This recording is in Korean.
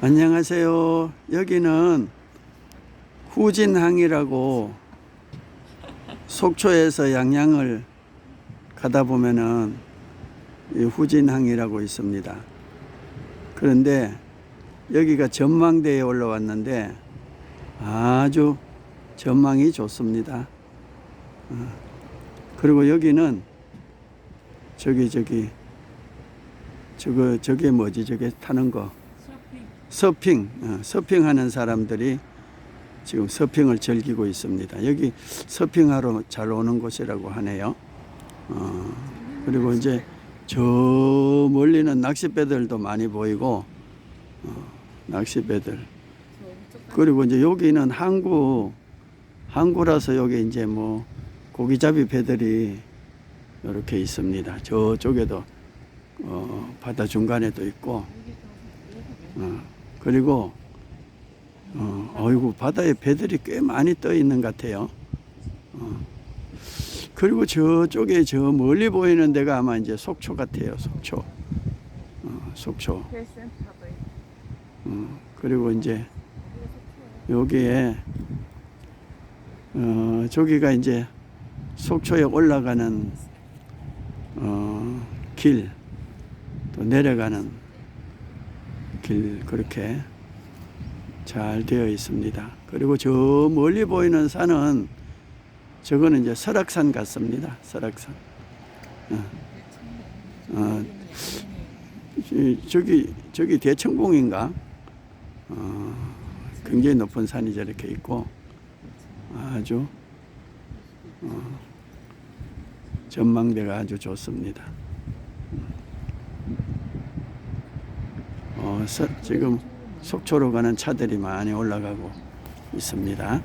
안녕하세요. 여기는 후진항이라고 속초에서 양양을 가다 보면은 이 후진항이라고 있습니다. 그런데 여기가 전망대에 올라왔는데 아주 전망이 좋습니다. 어, 그리고 여기는 저기 저기 저거 저게 뭐지 저게 타는 거 서핑 어, 서핑하는 사람들이 지금 서핑을 즐기고 있습니다. 여기 서핑하러 잘 오는 곳이라고 하네요. 어, 그리고 이제 저 멀리는 낚싯배들도 많이 보이고 어, 낚싯배들 그리고 이제 여기는 항구 항구라서 여기 이제 뭐 고기잡이 배들이 이렇게 있습니다. 저쪽에도 어, 바다 중간에도 있고 어, 그리고 어, 어이구 바다에 배들이 꽤 많이 떠 있는 것 같아요. 어, 그리고 저쪽에 저 멀리 보이는 데가 아마 이제 속초 같아요. 속초. 어, 속초. 어, 그리고 이제 여기에 어, 저기가 이제 속초에 올라가는 어, 길, 또 내려가는 길 그렇게 잘 되어 있습니다. 그리고 저 멀리 보이는 산은 저거는 이제 설악산 같습니다. 설악산. 어, 어, 이- 저기 저기 대천공인가? 어, 굉장히 높은 산이 저렇게 있고 아주 어, 전망대가 아주 좋습니다. 어, 서, 지금 속초로 가는 차들이 많이 올라가고 있습니다.